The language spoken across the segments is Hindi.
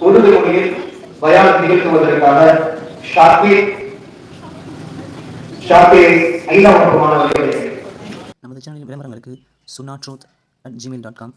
உருது மொழியில் பயான் நிகழ்த்துவதற்காக ஷாக்கே ஷாக்கே ஐநா மாணவர்கள் நமது சேனலின் விளம்பரங்களுக்கு சுனா truth at Gmail dot com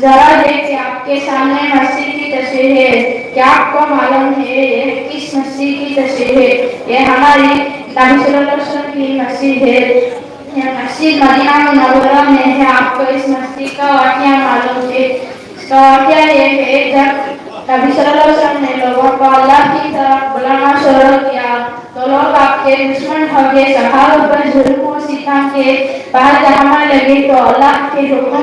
जरा देखिए, आपके सामने मस्जिद की तस्वीर है। क्या आपको मालूम है ये किस मस्जिद की तस्वीर है? ये हमारी की मस्जिद है। यह मस्जिद मदीना मुनव्वरा में है। आपको इस मस्जिद का वाकया मालूम है। इसका वाकया ये है, जब नबी सल्लल्लाहु अलैहि वसल्लम ने लोगों को अल्लाह की तरफ़ बुलाना शुरू किया तो लोग आपके दुश्मन हो गए सहाबा पर जुल्म सितम के बाद जहाँ लगे तो अल्लाह के हुक्म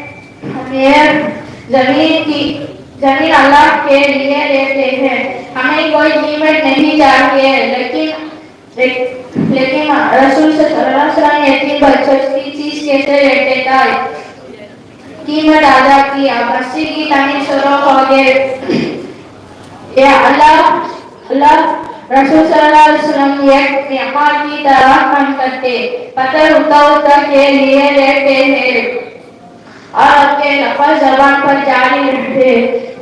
ज़मीन की, ज़मीन अल्लाह के लिए लेते हैं। हमें कोई कीमत नहीं चाहिए, लेकिन लेकिन रसूल सल्लल्लाहु अलैहि बच्चों की चीज़ कैसे लेते थे कीमत अदा की अब मस्जिद की तामीर शुरू हो गए या अल्लाह अल्लाह रसूल सल्लल्लाहु अलैहि वसल्लम एक मेहमान की तरह काम करते, पत्थर उठा उठा के लिए लेते हैं। आपके लफज जबान पर जारी रखे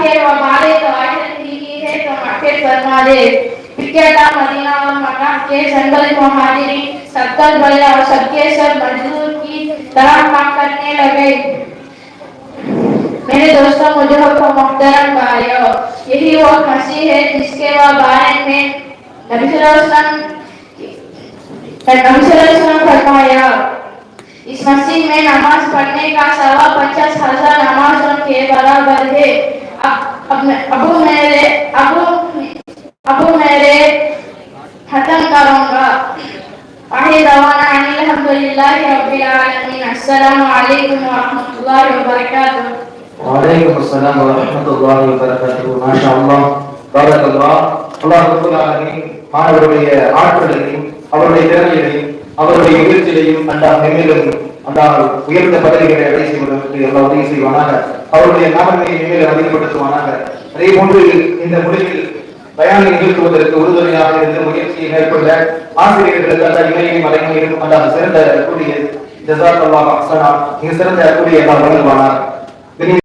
के हमारे तो आखिर की है तो माफी फरमा दे पिकेटा मदीना और मक्का के जंगल मुहाजिरी सत्तर बड़े और सबके सब मजदूर की तरह काम करने लगे मेरे दोस्तों मुझे को मोहतरम भाइयों यही वो मसीह है जिसके वह बारे में नबी सल्लल्लाहु अलैहि वसल्लम तक अनुसरण फरमाया इस मस्जिद में नमाज़ पढ़ने का सवा पचास हज़ार नमाजों के बराबर है। अबू मेरे, अबू अबू मेरे खत्म करूँगा। आखिर दवाना अनिलहमदुलिल्लाह रब्बिल आलमीन। अस्सलाम वालेकुम व रहमतुल्लाहि व बरकातुहू वालेकुम अस्सलाम व रहमतुल्लाहि व बरकातुहू माशाल्लाह, बरकल्लाह। अल्लाह रब्बुल आलमीन मानवருடைய ஆற்றலையும் அவருடைய திறமையிலையும் அவருடைய முயற்சியையும் அல்லாஹ் மேலும் உயர்ந்த பதவிகளை அடை செய்வதற்கு எல்லாம் உதவி செய்வானாக. அவருடைய நாமத்தை மேலும் அதிகப்படுத்துவானாக. அதே போன்று இந்த முடிவில் பயானை நிகழ்த்துவதற்கு உறுதுணையாக இருந்த முயற்சியை மேற்கொள்ள ஆசிரியர்களுக்கு அந்த இணையையும் அடங்கியும் அந்த சிறந்த கூடிய ஜசாத் அல்லாஹ் அஹ்சனா மிக சிறந்த கூடிய எல்லாம் வழங்குவானார்